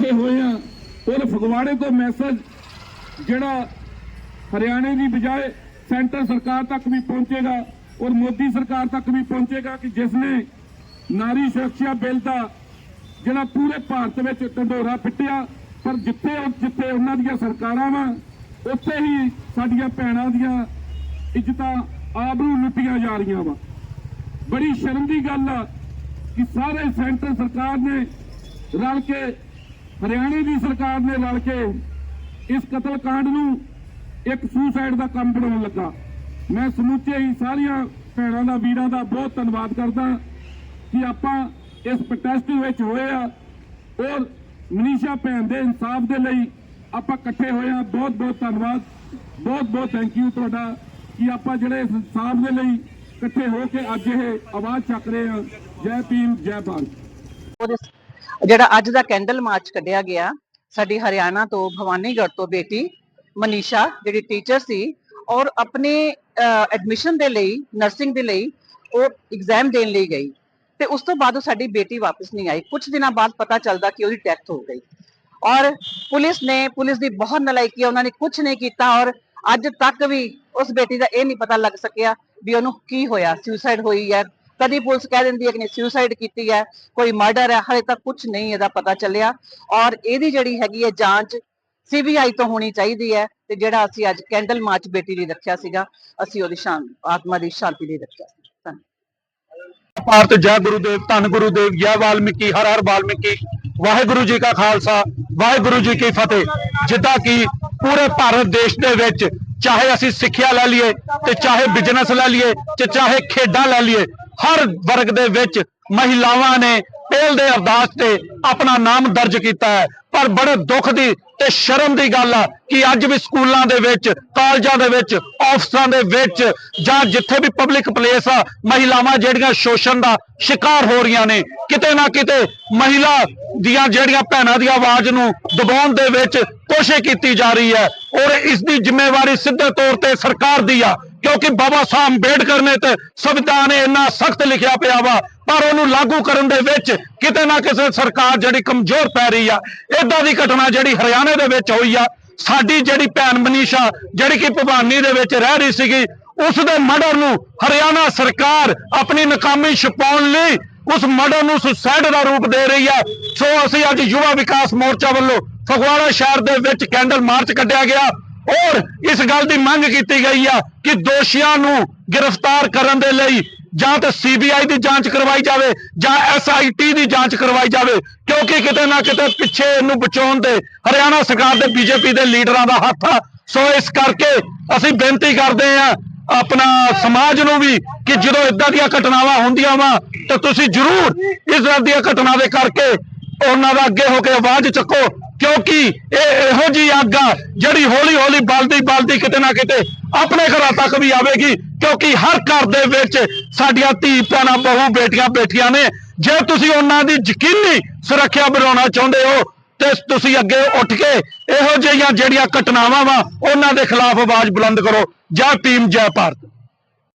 ਕੇ ਹੋਏ ਆ ਔਰ ਫਗਵਾੜੇ ਤੋਂ ਮੈਸੇਜ ਜਿਹੜਾ ਹਰਿਆਣੇ ਦੀ ਬਜਾਏ ਸੈਂਟਰ ਸਰਕਾਰ ਤੱਕ ਵੀ ਪਹੁੰਚੇਗਾ ਔਰ ਮੋਦੀ ਸਰਕਾਰ ਤੱਕ ਵੀ ਪਹੁੰਚੇਗਾ ਕਿ ਜਿਸ ਨੇ ਨਾਰੀ ਸੁਰੱਖਿਆ ਬਿੱਲ ਦਾ ਜਿਹੜਾ ਪੂਰੇ ਭਾਰਤ ਵਿੱਚ ਟੰਡੋਰਾ ਪਿੱਟਿਆ, ਪਰ ਜਿੱਥੇ ਜਿੱਥੇ ਉਹਨਾਂ ਦੀਆਂ ਸਰਕਾਰਾਂ ਵਾ, ਉੱਥੇ ਹੀ ਸਾਡੀਆਂ ਭੈਣਾਂ ਦੀਆਂ ਇੱਜ਼ਤਾਂ ਆਬਰੂ ਲੁੱਟੀਆਂ ਜਾ ਰਹੀਆਂ ਵਾ। ਬੜੀ ਸ਼ਰਮ ਦੀ ਗੱਲ ਆ ਕਿ ਸਾਰੇ ਸੈਂਟਰ ਸਰਕਾਰ ਨੇ ਰਲ ਕੇ, ਹਰਿਆਣੇ ਦੀ ਸਰਕਾਰ ਨੇ ਰਲ ਕੇ ਇਸ ਕਤਲकांड ਨੂੰ ਇੱਕ ਸੁਸਾਈਡ ਦਾ ਕੰਮ ਬਣਾਉਣ ਲੱਗਾ। ਮੈਂ ਸਮੁੱਚੇ ਹੀ ਸਾਰੀਆਂ ਭੈਣਾਂ ਦਾ, ਵੀਰਾਂ ਦਾ ਬਹੁਤ ਧੰਨਵਾਦ ਕਰਦਾ ਕਿ ਆਪਾਂ ਇਸ ਪ੍ਰੋਟੈਸਟ ਵਿੱਚ ਹੋਏ ਆ ਔਰ ਮਨੀਸ਼ਾ ਭੈਣ ਦੇ ਇਨਸਾਫ ਦੇ ਲਈ ਆਪਾਂ ਇਕੱਠੇ ਹੋਏ ਆ। ਬਹੁਤ ਬਹੁਤ ਧੰਨਵਾਦ। ਬਹੁਤ ਬਹੁਤ ਥੈਂਕ ਯੂ ਤੁਹਾਡਾ ਕਿ ਆਪਾਂ ਜਿਹੜੇ ਇਨਸਾਫ ਦੇ ਲਈ ਇਕੱਠੇ ਹੋ ਕੇ ਅੱਜ ਇਹ ਆਵਾਜ਼ ਚੱਕ ਰਹੇ ਆ। ਜੈ ਭੀਮ, ਜੈ ਭਾਰਤ। ਜਿਹੜਾ ਅੱਜ ਦਾ ਕੈਂਡਲ ਮਾਰਚ ਕੱਢਿਆ ਗਿਆ ਸਾਡੀ ਹਰਿਆਣਾ ਤੋਂ ਭਵਾਨੀਗੜ੍ਹ ਤੋਂ ਬੇਟੀ ਮਨੀਸ਼ਾ, ਜਿਹੜੀ ਟੀਚਰ ਸੀ, ਔਰ ਆਪਣੇ ਐਡਮਿਸ਼ਨ ਦੇ ਲਈ ਨਰਸਿੰਗ ਦੇ ਲਈ ਉਹ ਐਗਜ਼ਾਮ ਦੇਣ ਲਈ ਗਈ। ਤੇ ਉਸ ਤੋਂ ਬਾਅਦ ਉਹ ਸਾਡੀ ਬੇਟੀ ਵਾਪਸ ਨਹੀਂ ਆਈ। ਕੁਝ ਦਿਨਾਂ ਬਾਅਦ ਪਤਾ ਚੱਲਦਾ ਕਿ ਉਹਦੀ ਡੈਥ ਹੋ ਗਈ। ਔਰ ਪੁਲਿਸ ਨੇ, ਪੁਲਿਸ ਦੀ ਬਹੁਤ ਨਲਾਇਕੀ ਉਹਨਾਂ ਨੇ ਕੁਝ ਨਹੀਂ ਕੀਤਾ, ਔਰ ਅੱਜ ਤੱਕ ਵੀ ਉਸ ਬੇਟੀ ਦਾ ਇਹ ਨਹੀਂ ਪਤਾ ਲੱਗ ਸਕਿਆ ਵੀ ਉਹਨੂੰ ਕੀ ਹੋਇਆ ਸੁਸਾਈਡ ਹੋਈ ਹੈ ਕਦੀ ਪੁਲਿਸ ਕਹਿ ਦਿੰਦੀ ਹੈ ਕਿ ਨੇ ਸੁਸਾਈਡ ਕੀਤੀ ਹੈ, ਕੋਈ ਮਰਡਰ ਹੈ, ਹਲੇ ਤੱਕ ਕੁਝ ਨਹੀਂ ਇਹਦਾ ਪਤਾ ਚੱਲਿਆ। ਔਰ ਇਹਦੀ ਜਿਹੜੀ ਹੈਗੀ ਹੈ ਜਾਂਚ ਸੀਬੀਆਈ ਤੋਂ ਹੋਣੀ ਚਾਹੀਦੀ ਹੈ ਤੇ ਜਿਹੜਾ ਅਸੀਂ ਅੱਜ ਕੈਂਡਲ ਮਾਰਚ ਬੇਟੀ ਲਈ ਰੱਖਿਆ ਸੀਗਾ, ਅਸੀਂ ਉਹਦੀ ਸ਼ਾਨ, ਆਤਮਾ ਦੀ ਸ਼ਾਂਤੀ ਲਈ ਰੱਖਿਆ ਸੀ। ਭਾਰਤ ਜੈ ਗੁਰੂਦੇਵ ਧੰਨ ਗੁਰੂਦੇਵ ਜੈ ਵਾਲਮੀਕੀ, ਹਰ ਹਰ ਵਾਲਮੀਕੀ। ਵਾਹਿਗੁਰੂ ਜੀ ਕਾ ਖਾਲਸਾ, ਵਾਹਿਗੁਰੂ ਜੀ ਕੀ ਫਤਿਹ। ਜਿੱਦਾਂ ਕਿ ਪੂਰੇ ਭਾਰਤ ਦੇਸ਼ ਦੇ ਵਿੱਚ ਚਾਹੇ ਅਸੀਂ ਸਿੱਖਿਆ ਲੈ ਲਈਏ ਤੇ ਚਾਹੇ ਬਿਜ਼ਨਸ ਲੈ ਲਈਏ ਤੇ ਚਾਹੇ ਖੇਡਾਂ ਲੈ ਲਈਏ ਹਰ ਵਰਗ ਦੇ ਵਿੱਚ ਮਹਿਲਾਵਾਂ ਨੇ ਪਹਿਲ ਦੇ ਅਰਦਾਸ ਤੇ ਆਪਣਾ ਨਾਮ ਦਰਜ ਕੀਤਾ ਹੈ। ਪਰ ਬੜੇ ਦੁੱਖ ਦੀ ਤੇ ਸ਼ਰਮ ਦੀ ਗੱਲ ਆ ਕਿ ਅੱਜ ਵੀ ਸਕੂਲਾਂ ਦੇ ਵਿੱਚ, ਕਾਲਜਾਂ ਦੇ ਵਿੱਚ, ਆਫਿਸਾਂ ਦੇ ਵਿੱਚ ਜਾਂ ਜਿੱਥੇ ਵੀ ਪਬਲਿਕ ਪਲੇਸ ਆ, ਮਹਿਲਾਵਾਂ ਜਿਹੜੀਆਂ ਸ਼ੋਸ਼ਣ ਦਾ ਸ਼ਿਕਾਰ ਹੋ ਰਹੀਆਂ ਨੇ, ਕਿਤੇ ਨਾ ਕਿਤੇ ਮਹਿਲਾ ਦੀਆਂ ਜਿਹੜੀਆਂ ਭੈਣਾਂ ਦੀ ਆਵਾਜ਼ ਨੂੰ ਦਬਾਉਣ ਦੇ ਵਿੱਚ ਕੋਸ਼ਿਸ਼ ਕੀਤੀ ਜਾ ਰਹੀ ਹੈ ਔਰ ਇਸ ਦੀ ਜ਼ਿੰਮੇਵਾਰੀ ਸਿੱਧੇ ਤੌਰ ਤੇ ਸਰਕਾਰ ਦੀ ਆ। ਕਿਉਂਕਿ ਬਾਬਾ ਸਾਹਿਬ ਅੰਬੇਡਕਰ ਨੇ ਤੇ ਸੰਵਿਧਾਨ ਇੰਨਾ ਸਖਤ ਲਿਖਿਆ ਪਿਆ ਵਾ, ਪਰ ਉਹਨੂੰ ਲਾਗੂ ਕਰਨ ਦੇ ਵਿੱਚ ਕਿਤੇ ਨਾ ਕਿਸੇ ਸਰਕਾਰ ਜਿਹੜੀ ਕਮਜ਼ੋਰ ਪੈ ਰਹੀ ਆ ਇਦਾਂ ਦੀ ਘਟਨਾ ਜਿਹੜੀ ਹਰਿਆਣੇ ਦੇ ਵਿੱਚ ਹੋਈ ਆ, ਸਾਡੀ ਜਿਹੜੀ ਭੈਣ ਮਨੀਸ਼ਾ, ਜਿਹੜੀ ਕਿ ਭਵਾਨੀ ਦੇ ਵਿੱਚ ਰਹਿ ਰਹੀ ਸੀਗੀ, ਉਸ ਦੇ ਮਰਡਰ ਨੂੰ ਹਰਿਆਣਾ ਸਰਕਾਰ ਆਪਣੀ ਨਾਕਾਮੀ ਛੁਪਾਉਣ ਲਈ ਉਸ ਮਰਡਰ ਨੂੰ ਸੁਸਾਇਡ ਦਾ ਰੂਪ ਦੇ ਰਹੀ ਆ। ਸੋ ਅਸੀਂ ਅੱਜ ਯੁਵਾ ਵਿਕਾਸ ਮੋਰਚਾ ਵੱਲੋਂ ਫਗਵਾੜਾ ਸ਼ਹਿਰ ਦੇ ਵਿੱਚ ਕੈਂਡਲ ਮਾਰਚ ਕੱਢਿਆ ਗਿਆ। ਔਰ ਇਸ ਗੱਲ ਦੀ ਮੰਗ ਕੀਤੀ ਗਈ ਆ ਕਿ ਦੋਸ਼ੀਆਂ ਨੂੰ ਗ੍ਰਿਫਤਾਰ ਕਰਨ ਦੇ ਲਈ ਜਾਂ ਤਾਂ ਸੀਬੀਆਈ ਦੀ ਜਾਂਚ ਕਰਵਾਈ ਜਾਵੇ ਜਾਂ ਐਸਆਈਟੀ ਦੀ ਜਾਂਚ ਕਰਵਾਈ ਜਾਵੇ, ਕਿਉਂਕਿ ਕਿਤੇ ਨਾ ਕਿਤੇ ਪਿੱਛੇ ਇਹਨੂੰ ਬਚਾਉਣ ਦੇ, ਹਰਿਆਣਾ ਸਰਕਾਰ ਦੇ ਬੀਜੇਪੀ ਦੇ ਲੀਡਰਾਂ ਦਾ ਹੱਥ ਆ। ਸੋ ਇਸ ਕਰਕੇ ਅਸੀਂ ਬੇਨਤੀ ਕਰਦੇ ਆ ਆਪਣਾ ਸਮਾਜ ਨੂੰ ਵੀ ਕਿ ਜਦੋਂ ਇਦਾਂ ਦੀਆਂ ਘਟਨਾਵਾਂ ਹੁੰਦੀਆਂ ਵਾ, ਤਾਂ ਤੁਸੀਂ ਜ਼ਰੂਰ ਇਸ ਤਰ੍ਹਾਂ ਦੀਆਂ ਘਟਨਾ ਦੇ ਕਰਕੇ ਉਹਨਾਂ ਦਾ ਅੱਗੇ ਹੋ ਕੇ ਆਵਾਜ਼ ਚੱਕੋ ਕਿਉਂਕਿ ਇਹ ਇਹੋ ਜੀ ਅੱਗ ਆ ਜਿਹੜੀ ਹੌਲੀ ਹੌਲੀ ਬਲਦੀ ਬਲਦੀ ਕਿਤੇ ਨਾ ਕਿਤੇ ਆਪਣੇ ਘਰਾਂ ਤੱਕ ਵੀ ਆਵੇਗੀ। ਕਿਉਂਕਿ ਹਰ ਘਰ ਦੇ ਵਿੱਚ ਸਾਡੀਆਂ ਧੀ ਭੈਣਾਂ, ਬਹੂ, ਬੇਟੀਆਂ ਬੈਠੀਆਂ ਨੇ। ਜੇ ਤੁਸੀਂ ਉਹਨਾਂ ਦੀ ਯਕੀਨੀ ਸੁਰੱਖਿਆ ਬਣਾਉਣਾ ਚਾਹੁੰਦੇ ਹੋ, ਤੇ ਤੁਸੀਂ ਅੱਗੇ ਉੱਠ ਕੇ ਇਹੋ ਜਿਹੀਆਂ ਜਿਹੜੀਆਂ ਘਟਨਾਵਾਂ ਵਾ, ਉਹਨਾਂ ਦੇ ਖਿਲਾਫ ਆਵਾਜ਼ ਬੁਲੰਦ ਕਰੋ। ਜੈ ਟੀਮ ਜੈ ਭਾਰਤ।